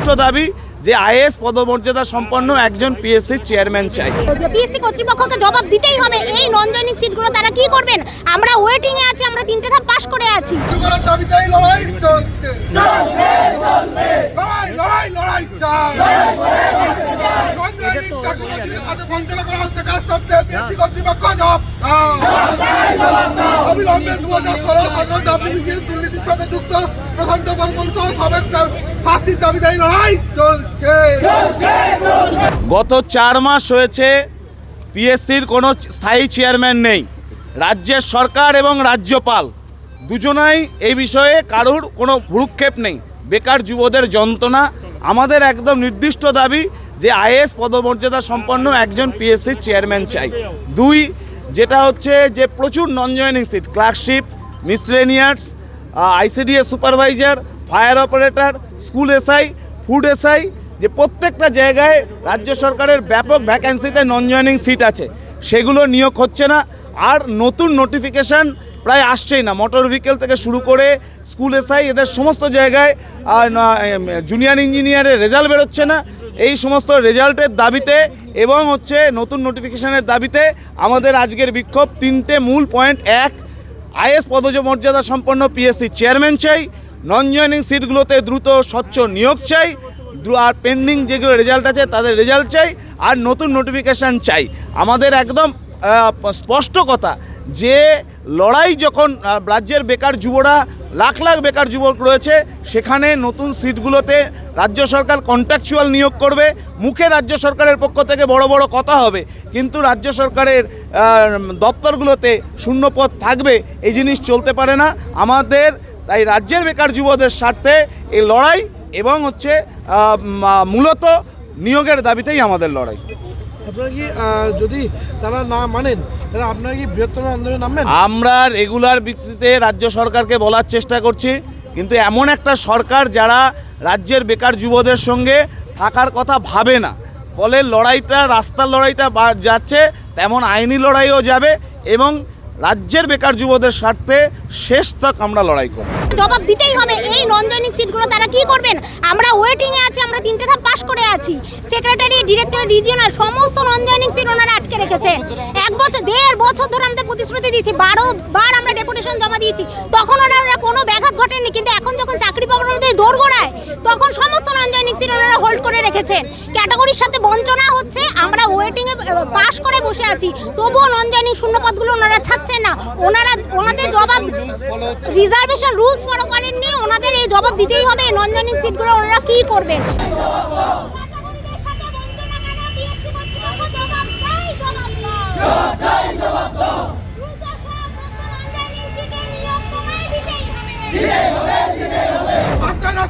নির্দিষ্ট দাবি যে আইএস পদমর্যাদা সম্পন্ন একজন পিএসসি চেয়ারম্যান চাই। পিএসসি কর্তৃপক্ষকে জবাব দিতেই হবে এই নন জয়নিং সিটগুলো তারা কি করবেন? আমরা ওয়েটিং এ আছি আমরা তিনটে ধাপ পাস করে আছি। লড়াই চলছে। লড়াই লড়াই লড়াই। অবিলম্বে দু হাজার ষোলো দুর্নীতির সাথে যুক্ত গত চার মাস হয়েছে পিএসসির কোনো স্থায়ী চেয়ারম্যান নেই। রাজ্যের সরকার এবং রাজ্যপাল দুজনাই এই বিষয়ে কারুর কোনো ভ্রুক্ষেপ নেই। বেকার যুবদের যন্ত্রণা, আমাদের একদম নির্দিষ্ট দাবি যে আইএস পদমর্যাদা সম্পন্ন একজন পিএসসির চেয়ারম্যান চাই। দুই, যেটা হচ্ছে যে প্রচুর non joining seat clerkship miscellaneous ICDS supervisor fire operator, school SI, food SI, যে প্রত্যেকটা জায়গায় রাজ্য সরকারের ব্যাপক ভ্যাকেন্সিতে নন জয়নিং সিট আছে। সেগুলো নিয়োগ হচ্ছে না। আর নতুন নোটিফিকেশান প্রায় আসছেই না। মোটর ভেহিকেল থেকে শুরু করে স্কুল এসআই, এদের সমস্ত জায়গায় জুনিয়র ইঞ্জিনিয়ারের রেজাল্ট বেরোচ্ছে না। এই সমস্ত রেজাল্টের দাবিতে এবং হচ্ছে নতুন নোটিফিকেশানের দাবিতে আমাদের আজকের বিক্ষোভ তিনটে মূল পয়েন্ট এক, আইএস পদজ মর্যাদা সম্পন্ন পিএসসি চেয়ারম্যান চাই। নন জয়নিং সিটগুলোতে দ্রুত স্বচ্ছ নিয়োগ চাই আর পেন্ডিং যেগুলো রেজাল্ট আছে তাদের রেজাল্ট চাই, আর নতুন নোটিফিকেশান চাই। আমাদের একদম স্পষ্ট কথা যে লড়াই যখন রাজ্যের বেকার যুবরা, লাখ লাখ বেকার যুবক রয়েছে, সেখানে নতুন সিটগুলোতে রাজ্য সরকার কন্ট্রাকচুয়াল নিয়োগ করবে। মুখে রাজ্য সরকারের পক্ষ থেকে বড় বড় কথা হবে, কিন্তু রাজ্য সরকারের দপ্তরগুলোতে শূন্যপদ থাকবে, এই জিনিস চলতে পারে না। আমাদের তাই রাজ্যের বেকার যুবদের স্বার্থে এই লড়াই এবং হচ্ছে মূলত নিয়োগের দাবিতেই আমাদের লড়াই। আপনারা কি যদি তারা না মানেন তাহলে আপনারা কি বৃহত্তর আন্দোলনে নামবেন? আমরা রেগুলার ভিত্তিতে রাজ্য সরকারকে বলার চেষ্টা করছি কিন্তু এমন একটা সরকার যারা রাজ্যের বেকার যুবদের সঙ্গে থাকার কথা ভাবে না ফলে লড়াইটা রাস্তার লড়াইটা যাচ্ছে তেমন আইনি লড়াইও যাবে এবং রাজ্যের বেকার যুবদের স্বার্থে শেষ তক আমরা লড়াই করব। জবাব দিতেই হবে, এই নন জয়নিং সিটগুলো তারা কি করবেন? আমরা ওয়েটিং এ আছি, আমরা তিনটে ধাপ পাস করে আছি। সেক্রেটারি ডিরেক্টর রিজিয়নাল সমস্ত নন জয়নিং সিট ওনারা আটকে রেখেছেন। এক বছর, দেড় বছর ধরে আমাদের প্রতিশ্রুতি দিয়েছি, বারো বার আমরা ডেপুটেশন জমা দিয়েছি। তখন ওনারা কোনো ব্যাঘাত ঘটেনি, কিন্তু এখন যখন চাকরি পাওয়ার মধ্যে দৌড় তখন সমস্ত নন ওনারা হোল্ড করে রেখেছেন। ক্যাটাগরির সাথে বঞ্চনা হচ্ছে, আমরা ওয়েটিং এ পাস করে বসে আছি। তবুও নন জয়নিং শূন্যপদগুলো ওনারা ছাড়ছেন না। ওনারা, ওনাদের জবাব রিজার্ভেশন রুলস ফলো করেননি। ওনাদের এই জবাব দিতেই হবে নন জয়নিং সিটগুলো ওনারা কি করবেন?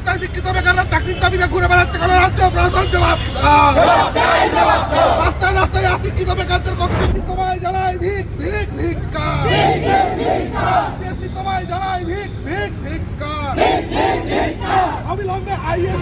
রাস্তায় শিক্ষিত বেকাররা চাকরির দাবিতে ঘুরে বেড়াচ্ছে কেন? রাজ্য প্রশাসন জবাব রাস্তায় রাস্তায় অশিক্ষিত বেকারদের কতদিন তোমায় জ্বালায় ধিক ধিক ধিক্কার তোমায় জ্বালায় ধিক ধিক ধিক্কার অবিলম্বে আইএস